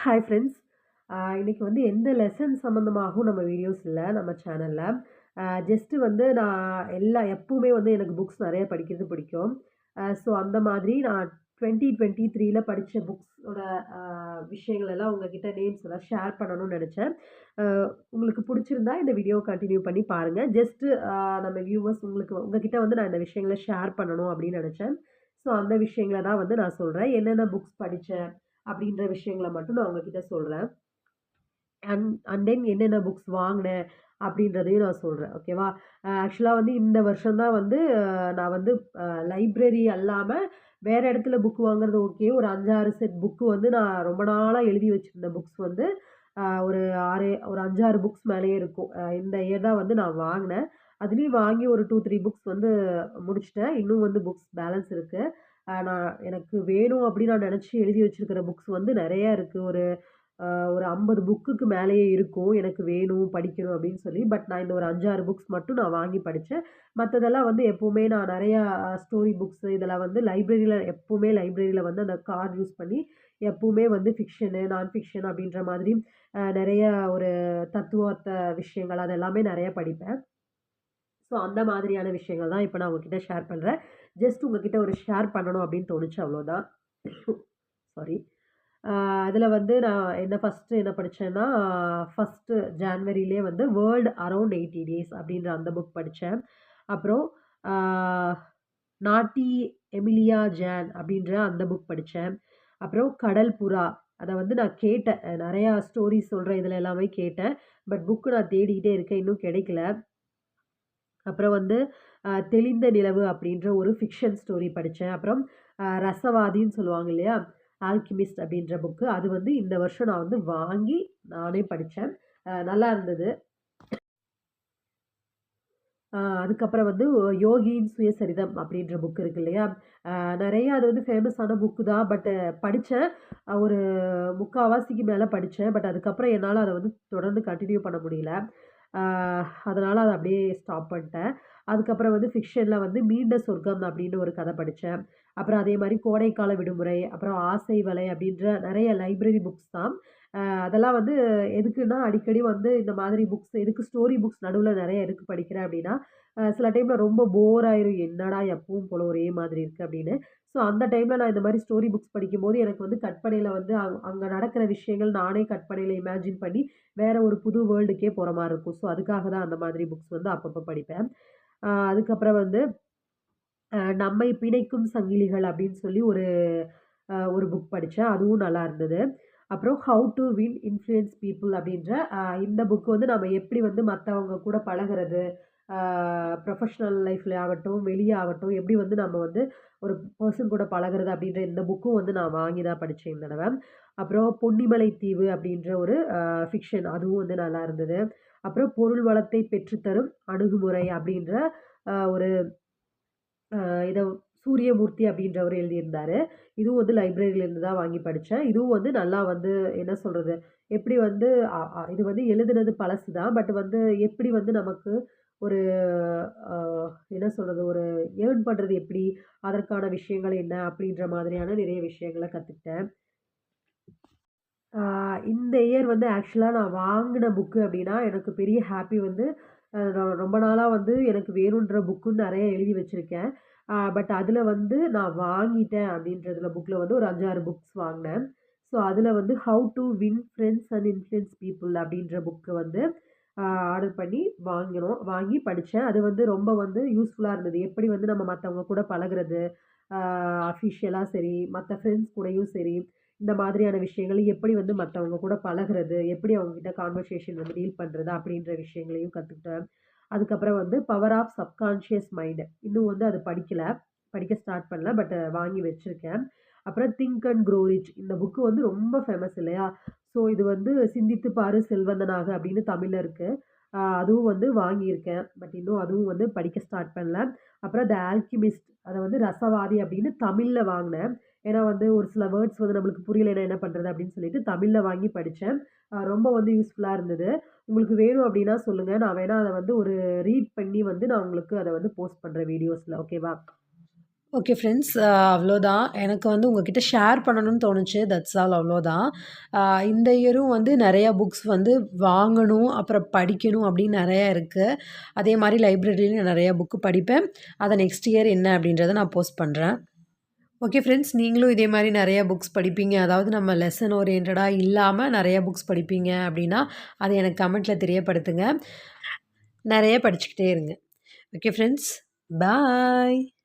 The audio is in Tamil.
ஹாய் ஃப்ரெண்ட்ஸ் இன்றைக்கி வந்து எந்த லெசன் சம்மந்தமாகவும் நம்ம வீடியோஸ் இல்லை நம்ம சேனலில் ஜஸ்ட்டு வந்து நான் எல்லா எப்போவுமே வந்து எனக்கு புக்ஸ் நிறைய படிக்கிறது பிடிக்கும். ஸோ அந்த மாதிரி நான் டுவெண்ட்டி டுவெண்ட்டி த்ரீயில் படித்த புக்ஸோட விஷயங்கள் எல்லாம் உங்ககிட்ட நேம்ஸ் எல்லாம் ஷேர் பண்ணணும்னு நினச்சேன். உங்களுக்கு பிடிச்சிருந்தா இந்த வீடியோ கண்டினியூ பண்ணி பாருங்கள் ஜஸ்ட்டு நம்ம வியூவர்ஸ் உங்களுக்கு உங்ககிட்ட வந்து நான் இந்த விஷயங்களை ஷேர் பண்ணணும் அப்படின்னு நினச்சேன். ஸோ அந்த விஷயங்களை தான் வந்து நான் சொல்கிறேன் என்னென்ன புக்ஸ் படித்தேன் அப்படின்ற விஷயங்களை மட்டும் நான் உங்ககிட்ட சொல்கிறேன் அண்ட் அண்ட் தென் என்னென்ன புக்ஸ் வாங்கினேன் அப்படின்றதையும் நான் சொல்கிறேன் ஓகேவா ஆக்சுவலாக வந்து இந்த வருஷம்தான் வந்து நான் வந்து லைப்ரரி அல்லாமல் வேறு இடத்துல புக் வாங்குறது ஓகே ஒரு அஞ்சாறு செட் புக்கு வந்து நான் ரொம்ப நாளாக எழுதி வச்சுருந்த புக்ஸ் வந்து ஒரு ஆறு ஒரு அஞ்சாறு புக்ஸ் மேலேயே இருக்கும். இந்த இயர் தான் வந்து நான் வாங்கினேன். அதுலேயும் வாங்கி ஒரு டூ த்ரீ புக்ஸ் வந்து முடிச்சிட்டேன். இன்னும் வந்து புக்ஸ் பேலன்ஸ் இருக்குது நான் எனக்கு வேணும் அப்படின்னு நான் நினச்சி எழுதி வச்சுருக்கிற புக்ஸ் வந்து நிறையா இருக்குது ஒரு ஒரு ஐம்பது புக்குக்கு மேலேயே இருக்கும். எனக்கு வேணும் படிக்கணும் அப்படின்னு சொல்லி. பட் நான் இந்த ஒரு அஞ்சாறு புக்ஸ் மட்டும் நான் வாங்கி படித்தேன் மற்றதெல்லாம் வந்து எப்போவுமே நான் நிறையா ஸ்டோரி புக்ஸு இதெல்லாம் வந்து லைப்ரரியில் எப்போவுமே லைப்ரரியில் வந்து அந்த கார்டு யூஸ் பண்ணி எப்போவுமே வந்து ஃபிக்ஷனு நான் ஃபிக்ஷன் அப்படின்ற மாதிரி நிறைய ஒரு தத்துவார்த்த விஷயங்கள் அது எல்லாமே நிறையா படிப்பேன். ஸோ அந்த மாதிரியான விஷயங்கள் தான் இப்போ நான் உங்ககிட்ட ஷேர் பண்ணுறேன் ஜஸ்ட் உங்ககிட்ட ஒரு ஷேர் பண்ணணும் அப்படின்னு தோணுச்சு அவ்வளோதான் சாரி அதில் வந்து நான் என்ன ஃபஸ்ட்டு என்ன படித்தேன்னா ஃபஸ்ட்டு ஜான்வரியிலே வந்து வேர்ல்டு அரவுண்ட் எயிட்டி டேஸ் அப்படின்ற அந்த புக் படித்தேன் அப்புறம் நாட்டி எமிலியா ஜான் அப்படின்ற அந்த புக் படித்தேன் அப்புறம் கடல் புறா அதை வந்து நான் கேட்டேன். நிறையா ஸ்டோரிஸ் சொல்கிறேன் இதில் எல்லாமே கேட்டேன். பட் புக்கு நான் தேடிக்கிட்டே இருக்கேன் இன்னும் கிடைக்கல. அப்புறம் வந்து தெளிந்த நிலவு அப்படின்ற ஒரு ஃபிக்ஷன் ஸ்டோரி படித்தேன் அப்புறம் ரசவாதின்னு சொல்லுவாங்க இல்லையா? ஆல்கிமிஸ்ட் அப்படின்ற புக்கு அது வந்து இந்த வருஷம் நான் வந்து வாங்கி நானே படித்தேன் நல்லா இருந்தது. அதுக்கப்புறம் வந்து யோகியின் சுயசரிதம் அப்படின்ற புக் இருக்கு இல்லையா? நிறைய அது வந்து ஃபேமஸான புக்கு தான். பட்டு படித்தேன் ஒரு முக்கால்வாசிக்கு மேலே படித்தேன் பட் அதுக்கப்புறம் என்னால் அதை வந்து தொடர்ந்து கண்டினியூ பண்ண முடியல. அதனால் அதை அப்படியே ஸ்டாப் பண்ணிட்டேன். அதுக்கப்புறம் வந்து ஃபிக்ஷனில் வந்து மீண்ட சொர்க்கம் அப்படின்னு ஒரு கதை படித்தேன் அப்புறம் அதே மாதிரி கோடைக்கால விடுமுறை அப்புறம் ஆசை வலை அப்படின்ற நிறைய லைப்ரரி புக்ஸ் தான். அதெல்லாம் வந்து எதுக்குன்னா அடிக்கடி வந்து இந்த மாதிரி புக்ஸ் எதுக்கு ஸ்டோரி புக்ஸ் நடுவில் நிறைய எதுக்கு படிக்கிறேன் அப்படின்னா சில டைமில் ரொம்ப போர் ஆயிரும். என்னடா எப்பவும் போல் ஒரே மாதிரி இருக்குது அப்படின்னு. ஸோ அந்த டைமில் நான் இந்த மாதிரி ஸ்டோரி புக்ஸ் படிக்கும்போது எனக்கு வந்து கற்பனையில் வந்து அங் அங்கே நடக்கிற விஷயங்கள் நானே கற்பனையில் இமேஜின் பண்ணி வேறு ஒரு புது வேர்ல்டுக்கே போகிற மாதிரி இருக்கும். ஸோ அதுக்காக தான் அந்த மாதிரி புக்ஸ் வந்து அப்பப்போ படிப்பேன். அதுக்கப்புறம் வந்து நம்மை பிணைக்கும் சங்கிலிகள் அப்படின்னு சொல்லி ஒரு ஒரு புக் படித்தேன் அதுவும் நல்லா இருந்தது. அப்புறம் how to win influence people அப்படின்ற இந்த புக்கு வந்து நம்ம எப்படி வந்து மற்றவங்க கூட பழகிறது ப்ரொஃபஷ்னல் லைஃப்பில் ஆகட்டும் வெளியே ஆகட்டும் எப்படி வந்து நம்ம வந்து ஒரு பர்சன் கூட பழகிறது அப்படின்ற இந்த புக்கும் வந்து நான் வாங்கி தான் படித்தேன் இந்த தடவை. அப்புறம் பொன்னிமலை தீவு அப்படின்ற ஒரு ஃபிக்ஷன் அதுவும் வந்து நல்லா இருந்தது. அப்புறம் பொருள் வளத்தை பெற்றுத்தரும் அணுகுமுறை அப்படின்ற ஒரு இதை சூரியமூர்த்தி அப்படின்றவர் எழுதியிருந்தார். இதுவும் வந்து லைப்ரரியிலேருந்து தான் வாங்கி படித்தேன் இதுவும் வந்து நல்லா வந்து என்ன சொல்கிறது எப்படி வந்து இது வந்து எழுதுனது பழசு தான். பட் வந்து எப்படி வந்து நமக்கு ஒரு என்ன சொல்கிறது ஒரு ஏர்ன் பண்ணுறது எப்படி அதற்கான விஷயங்கள் என்ன அப்படின்ற மாதிரியான நிறைய விஷயங்களை கற்றுக்கிட்டேன் இந்த இயர் வந்து ஆக்சுவலாக நான் வாங்கின புக்கு அப்படின்னா எனக்கு பெரிய ஹாப்பி வந்து ரொம்ப நாளாக வந்து எனக்கு வேணுன்ற புக்குன்னு நிறைய எழுதி வச்சுருக்கேன். பட் அதில் வந்து நான் வாங்கிட்டேன் அப்படின்றதுல புக்கில் வந்து ஒரு அஞ்சாறு புக்ஸ் வாங்கினேன். ஸோ அதில் வந்து how to win friends and influence people அப்படின்ற புக்கு வந்து ஆர்டர் பண்ணி வாங்கினோம். வாங்கி படித்தேன் அது வந்து ரொம்ப வந்து யூஸ்ஃபுல்லாக இருந்தது. எப்படி வந்து நம்ம மற்றவங்க கூட பழகிறது அஃபிஷியலாக சரி மற்ற ஃப்ரெண்ட்ஸ் கூடயும் சரி இந்த மாதிரியான விஷயங்கள் எப்படி வந்து மற்றவங்க கூட பழகிறது எப்படி அவங்கக்கிட்ட கான்வர்சேஷன் வந்து டீல் பண்ணுறது அப்படின்ற விஷயங்களையும் கற்றுக்கிட்டேன் அதுக்கப்புறம் வந்து பவர் ஆஃப் சப்கான்ஷியஸ் மைண்டு இன்னும் வந்து அது படிக்கலை. படிக்க ஸ்டார்ட் பண்ணல பட் வாங்கி வச்சுருக்கேன். அப்புறம் திங்க் அண்ட் க்ரோ ரிச் இந்த புக்கு வந்து ரொம்ப ஃபேமஸ் இல்லையா? ஸோ இது வந்து சிந்தித்து பாரு செல்வந்தனாக அப்படின்னு தமிழில் இருக்குது அதுவும் வந்து வாங்கியிருக்கேன். பட் இன்னும் அதுவும் வந்து படிக்க ஸ்டார்ட் பண்ணல. அப்புறம் த ஆல்கிமிஸ்ட் அதை வந்து ரசவாதி அப்படின்னு தமிழில் வாங்கினேன். ஏன்னா வந்து ஒரு சில வேர்ட்ஸ் வந்து நம்மளுக்கு புரியலைன்னா என்ன பண்ணுறது அப்படின்னு சொல்லிட்டு தமிழில் வாங்கி படித்தேன் ரொம்ப வந்து யூஸ்ஃபுல்லாக இருந்தது. உங்களுக்கு வேணும் அப்படின்னா சொல்லுங்கள் நான் வேணால் அதை வந்து ஒரு ரீட் பண்ணி வந்து நான் உங்களுக்கு அதை வந்து போஸ்ட் பண்ணுறேன் வீடியோஸில் ஓகேவா ஓகே ஃப்ரெண்ட்ஸ் அவ்வளோதான். எனக்கு வந்து உங்ககிட்ட ஷேர் பண்ணணும்னு தோணுச்சு. தட்ஸ் ஆல் அவ்வளோதான். இந்த இயரும் வந்து நிறையா புக்ஸ் வந்து வாங்கணும் அப்புறம் படிக்கணும் அப்படின்னு நிறையா இருக்குது அதே மாதிரி லைப்ரரியிலையும் நிறையா புக்கு படிப்பேன். அதை நெக்ஸ்ட் இயர் என்ன அப்படின்றத நான் போஸ்ட் பண்ணுறேன் ஓகே ஃப்ரெண்ட்ஸ் நீங்களும் இதே மாதிரி நிறையா புக்ஸ் படிப்பீங்க. அதாவது நம்ம லெசன் ஓரியன்டாக இல்லாமல் நிறையா புக்ஸ் படிப்பீங்க அப்படின்னா அதை எனக்கு கமெண்ட்டில் தெரியப்படுத்துங்க. நிறைய படிச்சுக்கிட்டே இருங்க. Okay friends bye